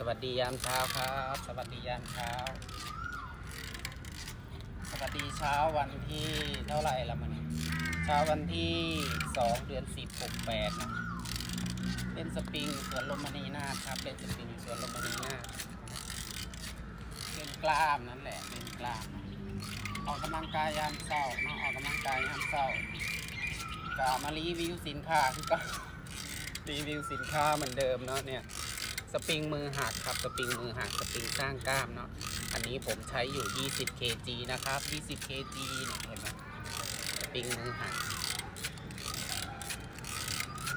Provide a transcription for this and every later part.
สวัสดียามเช้าครับ สวัสดียามเช้า สวัสดีเช้าวันที่เท่าไหร่ละมันเช้าวันที่สองเดือนสิบหกแปดนะเล่นสปริงสวนลมมณีนาครับเล่นสปริงสวนลมมณีนาเล่นกล้ามนั่นแหละเล่นกล้ามออกกำลังกายยามเช้านะออกกำลังกายยามเช้ากามารีวิวสินค้าคือก็รีวิวสินค้าเหมือนเดิมเนาะเนี่ย สปริงมือหักครับสปริงมือหักสปริงสร้างกล้ามเนาะอันนี้ผมใช้อยู่ 20 kg นะครับ 20 kg เนี่ยเห็นไหมสปริงมือหัก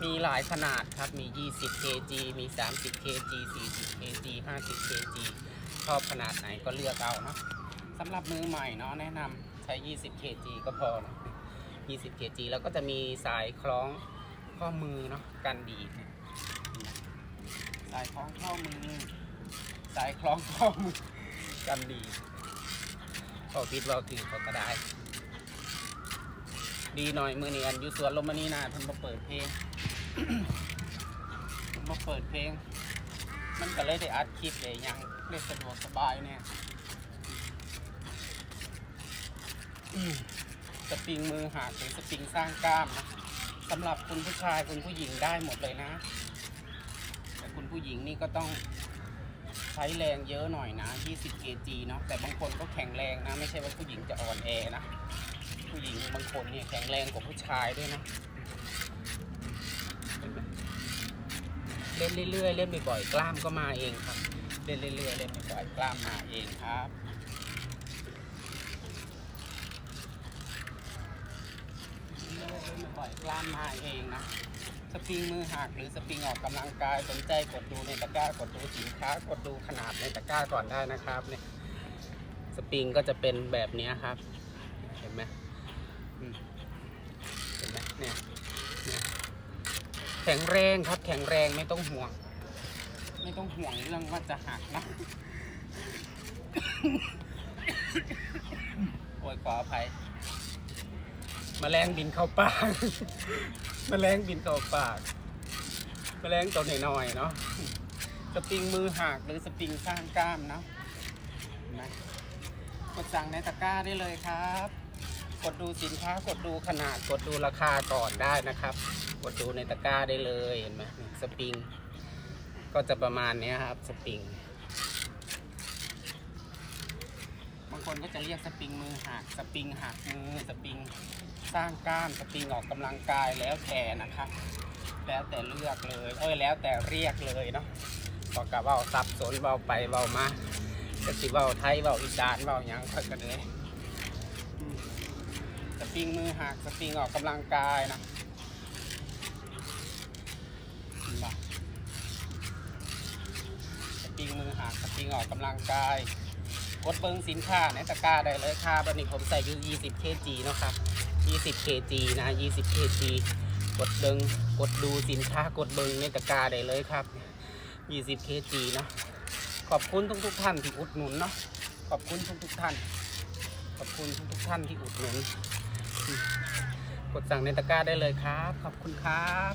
มีหลายขนาดครับมี 20 kg มี 30 kg 40 kg 50 kg ชอบขนาดไหนก็เลือกเอาเนาะสำหรับมือใหม่เนาะแนะนำใช้ 20 kg ก็พอนะ20 kg แล้วก็จะมีสายคล้องข้อมือเนาะกันดีดเนี่ย สายคล้องข้อมือ สายคล้องข้อมือกันดีพอคิดว่าคือเขาก็ได้ ดีหน่อยมือนี้อันอยูสวนลมมณีนาเพิ่นมาเปิดเพลงมาเปิดเพลง มันก็เลยได้อัดคลิปเลยยังได้สะดวกสบายเนี่ยสปริงมือหักหรือสปริงสร้างกล้ามนะสำหรับคุณผู้ชายคุณผู้หญิงได้หมดเลยนะ คุณผู้หญิงนี่ก็ต้องใช้แรงเยอะหน่อยนะ 20 kg เนาะแต่บางคนก็แข็งแรงนะ ไม่ใช่ว่าผู้หญิงจะอ่อนแอนะ ผู้หญิงบางคนเนี่ยแข็งแรงกว่าผู้ชายด้วยนะเห็นไหมเล่นเรื่อยๆเล่นบ่อยๆกล้ามก็มาเองครับ เล่นเรื่อยๆเล่นบ่อยๆกล้ามมาเองครับเล่นบ่อยๆกล้ามมาเองนะ สปริงมือหักหรือสปริงออกกำลังกายสนใจกดดูในตะกร้ากดดูสินค้ากดดูขนาดในตะกร้าก่อนได้นะครับเนี่ยสปริงก็จะเป็นแบบนี้ครับ เห็นไหมเห็นไหมเนี่ยเนี่ยแข็งแรงครับแข็งแรงไม่ต้องห่วง ไม่ต้องห่วงเรื่องว่าจะหักนะโอ้ยขออภัยมแมลงบินเข้าปาก แมลงบินเข้าปากแมลงตัวหน่อยๆเนาะสปริงมือหักหรือสปริงสร้างกล้ามเนาะนไหมกดสั่งในตะกร้าได้เลยครับ กดดูสินค้ากดดูขนาดกดดูราคาก่อนได้นะครับ กดดูในตะกร้าได้เลยเห็นไหมสปริงก็จะประมาณนี้ครับสปริง บาง คนก็จะเรียกสปริงมือหักสปริงหักมือสปริงสร้างกล้ามสปริงออกกำลังกายแล้วแต่นะครับแล้วแต่เลือกเลยเอ้ยแล้วแต่เรียกเลยเนาะบอกกับว่าสับสนเบาไปเบามาจะสิเบาไทยเบาอีสานเบาหยังค่อยกันเลยสปริงมือหักสปริงออกกำลังกายนะเห็นปะสปริงมือหักสปริงออกกำลังกาย กดเบิ้งสินค้าในตะกร้าได้เลยค่ะบันนี้ผมใส่อยู่20 kg เนาะครับ20 kg นะ20 kg กดเบิ้งกดดูสินค้ากดเบิ้งในตะกร้าได้เลยครับ20 kg เนาะขอบคุณทุกทุกท่านที่อุดหนุนเนาะขอบคุณทุกทุกท่าน ขอบคุณทุกทุกท่านที่อุดหนุน กดสั่งในตะกร้าได้เลยครับ ขอบคุณครับ